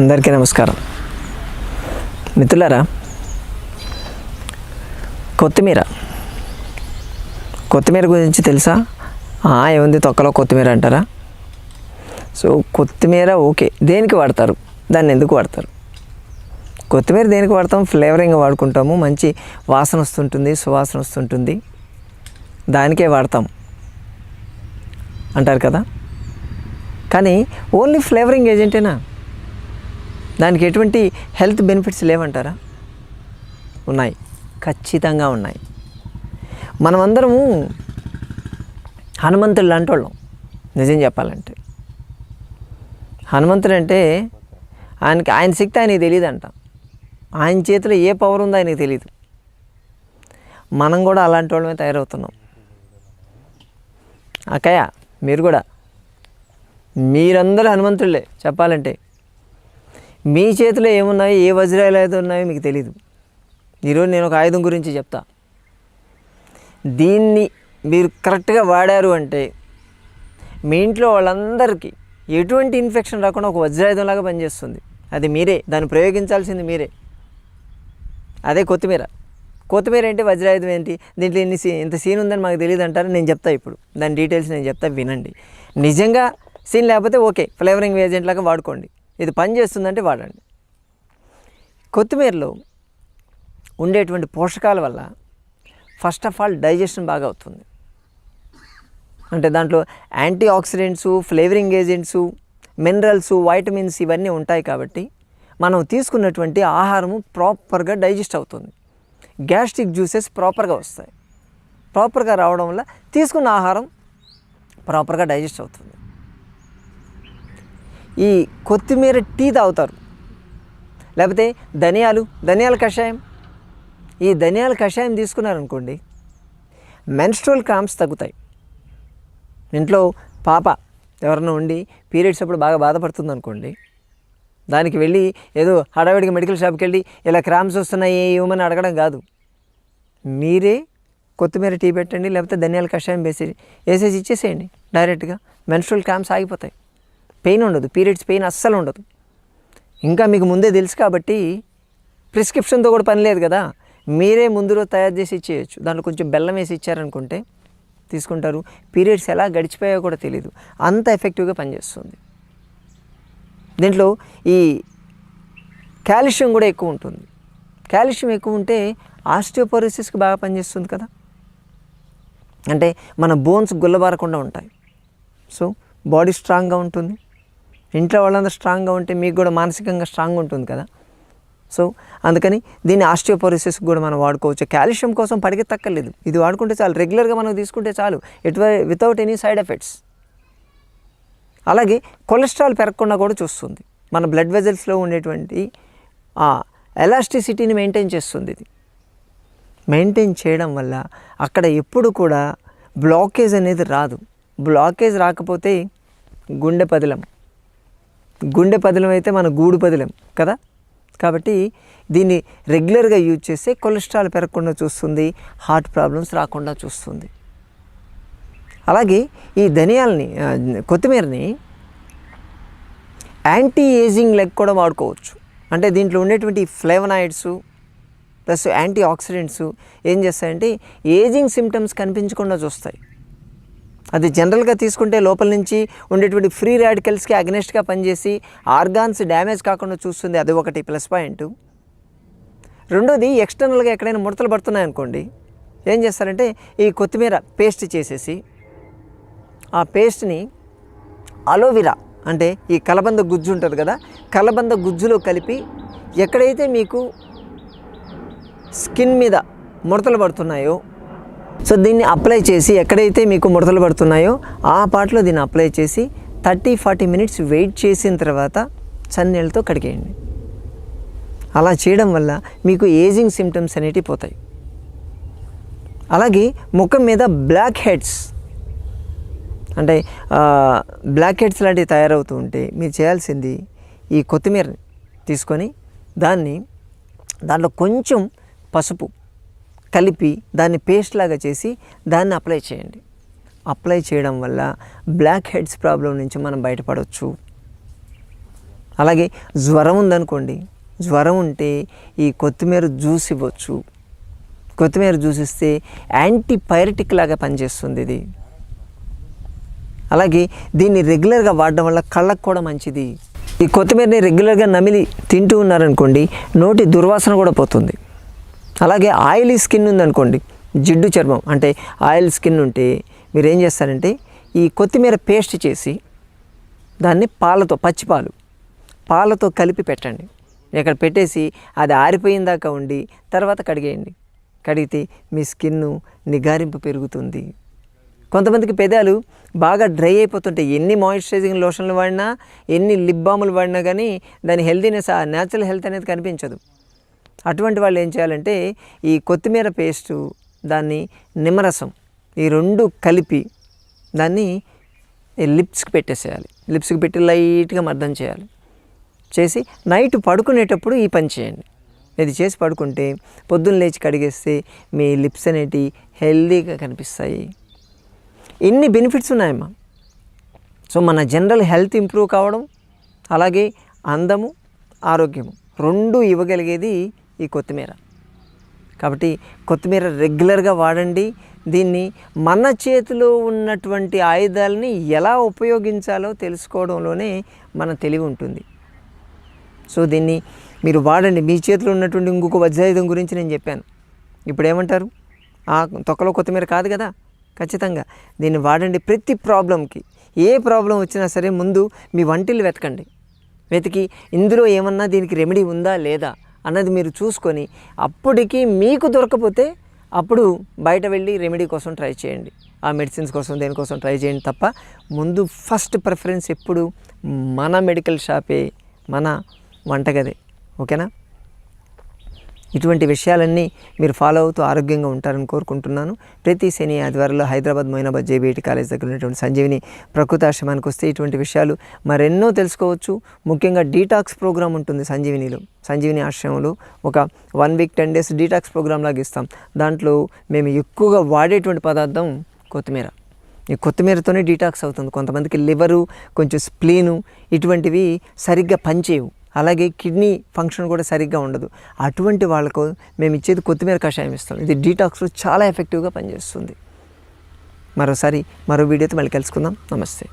అందరికీ నమస్కారం. మిత్రులారా కొత్తిమీర. కొత్తిమీర గురించి తెలుసా? ఆ, ఏముంది? తొక్కలో కొత్తిమీర అంటారా? సో కొత్తిమీర ఓకే. దేనికి వాడతారు? దాన్ని ఎందుకు వాడతారు? కొత్తిమీర దేనికి వాడతాం? ఫ్లేవరింగ్ వాడుకుంటాము. మంచి వాసన వస్తుంటుంది సువాసన వస్తుంటుంది. దానికే వాడతాం. అంటారు కదా? కానీ ఓన్లీ ఫ్లేవరింగ్ ఏజెంటేనా? దానికి ఎటువంటి హెల్త్ బెనిఫిట్స్ లేవంటారా? ఉన్నాయి. ఖచ్చితంగా ఉన్నాయి. మనమందరము హనుమంతుడు లాంటి వాళ్ళం నిజం చెప్పాలంటే. హనుమంతుడు అంటే ఆయనకి ఆయన శక్తి ఆయనకి తెలియదంట ఆయన చేతిలో ఏ పవర్ ఉందో ఆయనకి తెలియదు మనం కూడా అలాంటి వాళ్ళమే తయారవుతున్నాం. అక్కయ్య మీరు కూడా. మీరందరూ హనుమంతుళ్ళే చెప్పాలంటే. మీ చేతిలో ఏమున్నాయి? ఏ వజ్రాలు అయితే ఉన్నాయో మీకు తెలియదు ఈరోజు నేను ఒక ఆయుధం గురించి చెప్తా. దీన్ని మీరు కరెక్ట్గా వాడారు అంటే మీ ఇంట్లో వాళ్ళందరికీ ఎటువంటి ఇన్ఫెక్షన్ రాకుండా ఒక వజ్రాయుధంలాగా పనిచేస్తుంది. అది మీరే. దాన్ని ప్రయోగించాల్సింది మీరే. అదే కొత్తిమీర. కొత్తిమీర ఏంటి? వజ్రాయుధం ఏంటి? దీంట్లో ఇన్ని సీ ఇంత సీన్ ఉందని మాకు తెలియదు అంటారు. నేను చెప్తా ఇప్పుడు. దాని డీటెయిల్స్ నేను చెప్తా వినండి. నిజంగా సీన్ లేకపోతే ఓకే. ఫ్లేవరింగ్ ఏజెంట్ లాగా వాడుకోండి. ఇది పని చేస్తుందంటే వాడండి. కొత్తిమీరలో ఉండేటువంటి పోషకాల వల్ల ఫస్ట్ ఆఫ్ ఆల్ డైజెషన్ బాగా అవుతుంది. అంటే దాంట్లో antioxidants flavouring agents minerals vitamins ఇవన్నీ ఉంటాయి కాబట్టి మనం తీసుకున్నటువంటి ఆహారము ప్రాపర్గా డైజెస్ట్ అవుతుంది. గ్యాస్ట్రిక్ జ్యూసెస్ ప్రాపర్గా వస్తాయి. ప్రాపర్గా రావడం వల్ల తీసుకున్న ఆహారం ప్రాపర్గా డైజెస్ట్ అవుతుంది. ఈ కొత్తిమీర టీ తాగుతారు. లేకపోతే ధనియాలు ధనియాల కషాయం. ఈ ధనియాల కషాయం తీసుకున్నారనుకోండి మెన్స్ట్రల్ క్రామ్స్ తగ్గుతాయి. ఇంట్లో పాప ఎవరైనా ఉండి పీరియడ్స్ అప్పుడు బాగా బాధపడుతుంది అనుకోండి దానికి వెళ్ళి ఏదో హడావిడిగా మెడికల్ షాప్కి వెళ్ళి ఇలా క్రామ్స్ వస్తున్నాయి ఏమని అడగడం కాదు. మీరే కొత్తిమీర టీ పెట్టండి లేకపోతే ధనియాల కషాయం వేసి వేసేసి ఇచ్చేసేయండి. డైరెక్ట్గా మెన్స్ట్రల్ క్రామ్స్ ఆగిపోతాయి. పెయిన్ ఉండదు పీరియడ్స్ పెయిన్ అస్సలు ఉండదు. ఇంకా మీకు ముందే తెలుసు కాబట్టి ప్రిస్క్రిప్షన్తో కూడా పని లేదు కదా. మీరే ముందు రోజు తయారు చేసి ఇచ్చేయచ్చు. దాంట్లో కొంచెం బెల్లం వేసి ఇచ్చారనుకుంటే తీసుకుంటారు. పీరియడ్స్ ఎలా గడిచిపోయాయో కూడా తెలియదు అంత ఎఫెక్టివ్గా పనిచేస్తుంది. దీంట్లో ఈ కాల్షియం కూడా ఎక్కువ ఉంటుంది. కాల్షియం ఎక్కువ ఉంటే ఆస్టియోపరోసిస్కి బాగా పనిచేస్తుంది కదా. అంటే మన బోన్స్ గుల్లబారకుండా ఉంటాయి. సో బాడీ స్ట్రాంగ్గా ఉంటుంది. ఇంట్లో వాళ్ళందరూ స్ట్రాంగ్గా ఉంటే మీకు కూడా మానసికంగా స్ట్రాంగ్ ఉంటుంది కదా. సో అందుకని దీన్ని ఆస్టియోపోరిసిస్ కూడా మనం వాడుకోవచ్చు. కాల్షియం కోసం పరిగెత్తక్కర్లేదు. ఇది వాడుకుంటే చాలు. రెగ్యులర్గా మనం తీసుకుంటే చాలు. ఎటు వితౌట్ ఎనీ సైడ్ ఎఫెక్ట్స్ అలాగే కొలెస్ట్రాల్ పెరగకుండా కూడా చూస్తుంది. మన బ్లడ్ వెజల్స్లో ఉండేటువంటి ఆ ఎలాస్టిసిటీని మెయింటైన్ చేస్తుంది ఇది. మెయింటైన్ చేయడం వల్ల అక్కడ ఎప్పుడు కూడా బ్లాకేజ్ అనేది రాదు. బ్లాకేజ్ రాకపోతే గుండె పదిలం. గుండె పదిలం అయితే మన గూడు పదిలం కదా? కాబట్టి దీన్ని రెగ్యులర్గా యూజ్ చేస్తే కొలెస్ట్రాల్ పెరగకుండా చూస్తుంది హార్ట్ ప్రాబ్లమ్స్ రాకుండా చూస్తుంది. అలాగే ఈ ధనియాలని కొత్తిమీరని యాంటీ ఏజింగ్ లెగ్ కూడా వాడుకోవచ్చు. అంటే దీంట్లో ఉండేటువంటి ఫ్లేవనాయిడ్స్ ప్లస్ యాంటీ ఆక్సిడెంట్స్ ఏం చేస్తాయంటే ఏజింగ్ సిమ్టమ్స్ కనిపించకుండా చూస్తాయి. అది జనరల్గా తీసుకుంటే లోపల నుంచి ఉండేటువంటి ఫ్రీ రాడికల్స్కి అగ్నెస్ట్గా పనిచేసి ఆర్గాన్స్ డ్యామేజ్ కాకుండా చూస్తుంది. అది ఒకటి ప్లస్ పాయింట్. రెండోది ఎక్స్టర్నల్గా ఎక్కడైనా ముడతలు పడుతున్నాయనుకోండి ఏం చేస్తారంటే ఈ కొత్తిమీర పేస్ట్ చేసేసి ఆ పేస్ట్ని అలోవెరా అంటే ఈ కలబంద గుజ్జు ఉంటుంది కదా కలబంద గుజ్జులో కలిపి ఎక్కడైతే మీకు స్కిన్ మీద ముడతలు పడుతున్నాయో సో దీన్ని అప్లై చేసి ఎక్కడైతే మీకు ముడతలు పడుతున్నాయో ఆ పార్ట్లో దీన్ని అప్లై చేసి థర్టీ ఫార్టీ మినిట్స్ వెయిట్ చేసిన తర్వాత చన్నీళ్ళతో కడిగేయండి. అలా చేయడం వల్ల మీకు ఏజింగ్ సిమ్టమ్స్ అనేటివి పోతాయి. అలాగే ముఖం మీద బ్లాక్ హెడ్స్ అంటే బ్లాక్ హెడ్స్ లాంటివి తయారవుతూ ఉంటే మీరు చేయాల్సింది ఈ కొత్తిమీరని తీసుకొని దాన్ని దాంట్లో కొంచెం పసుపు కలిపి దాన్ని పేస్ట్ లాగా చేసి దాన్ని అప్లై చేయండి. అప్లై చేయడం వల్ల బ్లాక్ హెడ్స్ ప్రాబ్లం నుంచి మనం బయటపడవచ్చు అలాగే జ్వరం ఉందనుకోండి జ్వరం ఉంటే ఈ కొత్తిమీర జ్యూస్ ఇవ్వచ్చు. కొత్తిమీర జ్యూస్ ఇస్తే యాంటీపైరటిక్ లాగా పనిచేస్తుంది ఇది. అలాగే దీన్ని రెగ్యులర్గా వాడడం వల్ల కళ్ళకు కూడా మంచిది. ఈ కొత్తిమీరని రెగ్యులర్గా నమిలి తింటూ ఉన్నారనుకోండి నోటి దుర్వాసన కూడా పోతుంది. అలాగే ఆయిలీ స్కిన్ ఉందనుకోండి జిడ్డు చర్మం అంటే ఆయిల్ స్కిన్ ఉంటే మీరు ఏం చేస్తారంటే ఈ కొత్తిమీర పేస్ట్ చేసి దాన్ని పాలతో పచ్చిపాలు పాలతో కలిపి పెట్టండి. ఇక్కడ పెట్టేసి అది ఆరిపోయిన దాకా ఉండి తర్వాత కడిగేయండి. కడిగితే మీ స్కిన్ నిగారింపు పెరుగుతుంది. కొంతమందికి పెదాలు బాగా డ్రై అయిపోతుంటాయి. ఎన్ని మాయిశ్చరైజింగ్ లోషన్లు వాడినా ఎన్ని లిప్ బాములు వాడినా కానీ దాని హెల్తీనెస్ ఆ న్యాచురల్ హెల్త్ అనేది కనిపించదు. అటువంటి వాళ్ళు ఏం చేయాలంటే ఈ కొత్తిమీర పేస్టు దాన్ని నిమ్మరసం ఈ రెండు కలిపి దాన్ని లిప్స్కి పెట్టేసేయాలి. లిప్స్కి పెట్టి లైట్గా మర్దం చేయాలి. చేసి నైట్ పడుకునేటప్పుడు ఈ పని చేయండి. ఇది చేసి పడుకుంటే పొద్దున్న లేచి కడిగేస్తే మీ లిప్స్ అనేటివి హెల్దీగా కనిపిస్తాయి. ఎన్ని బెనిఫిట్స్ ఉన్నాయమ్మా. సో మన జనరల్ హెల్త్ ఇంప్రూవ్ కావడం అలాగే అందము ఆరోగ్యము రెండు ఇవ్వగలిగేది ఈ కొత్తిమీర. కాబట్టి కొత్తిమీర రెగ్యులర్గా వాడండి. దీన్ని మన చేతిలో ఉన్నటువంటి ఆయుధాలని ఎలా ఉపయోగించాలో తెలుసుకోవడంలోనే మన తెలివి ఉంటుంది. సో దీన్ని మీరు వాడండి. మీ చేతిలో ఉన్నటువంటి ఇంకొక వజ్రాయుధం గురించి నేను చెప్పాను. ఇప్పుడు ఏమంటారు ఆ తొక్కలో కొత్తిమీర కాదు కదా? ఖచ్చితంగా. దీన్ని వాడండి ప్రతి ప్రాబ్లంకి ఏ ప్రాబ్లం వచ్చినా సరే ముందు మీ వంటిల్లు వెతకండి. వెతికి ఇందులో ఏమన్నా దీనికి రెమెడీ ఉందా లేదా? అన్నది మీరు చూసుకొని అప్పటికి మీకు దొరకపోతే అప్పుడు బయట వెళ్ళి రెమెడీ కోసం ట్రై చేయండి. ఆ మెడిసిన్స్ కోసం దేనికోసం ట్రై చేయండి తప్ప ముందు ఫస్ట్ ప్రిఫరెన్స్ ఎప్పుడు మన మెడికల్ షాపే మన వంటగదే. ఓకేనా? ఇటువంటి విషయాలన్నీ మీరు ఫాలో అవుతూ ఆరోగ్యంగా ఉంటారని కోరుకుంటున్నాను. ప్రతి శని ఆదివారంలో హైదరాబాద్ మొయినాబాద్ జేబీఐటి కాలేజ్ దగ్గర ఉన్నటువంటి సంజీవిని ప్రకృతి ఆశ్రమానికి వస్తే ఇటువంటి విషయాలు మరెన్నో తెలుసుకోవచ్చు. ముఖ్యంగా డీటాక్స్ ప్రోగ్రామ్ ఉంటుంది సంజీవినిలో. సంజీవిని ఆశ్రమంలో ఒక one week ten days detox programme లాగా ఇస్తాం. దాంట్లో మేము ఎక్కువగా వాడేటువంటి పదార్థం కొత్తిమీర. ఈ కొత్తిమీరతోనే డీటాక్స్ అవుతుంది. కొంతమందికి లివరు కొంచెం స్ప్లీను ఇటువంటివి సరిగ్గా పనిచేయవు. అలాగే కిడ్నీ ఫంక్షన్ కూడా సరిగ్గా ఉండదు. అటువంటి వాళ్ళకు మేము ఇచ్చేది కొత్తిమీర కషాయం ఇస్తాం. ఇది డీటాక్స్లో చాలా ఎఫెక్టివ్గా పనిచేస్తుంది. మరోసారి మరో వీడియోతో మళ్ళీ కలుసుకుందాం. నమస్తే.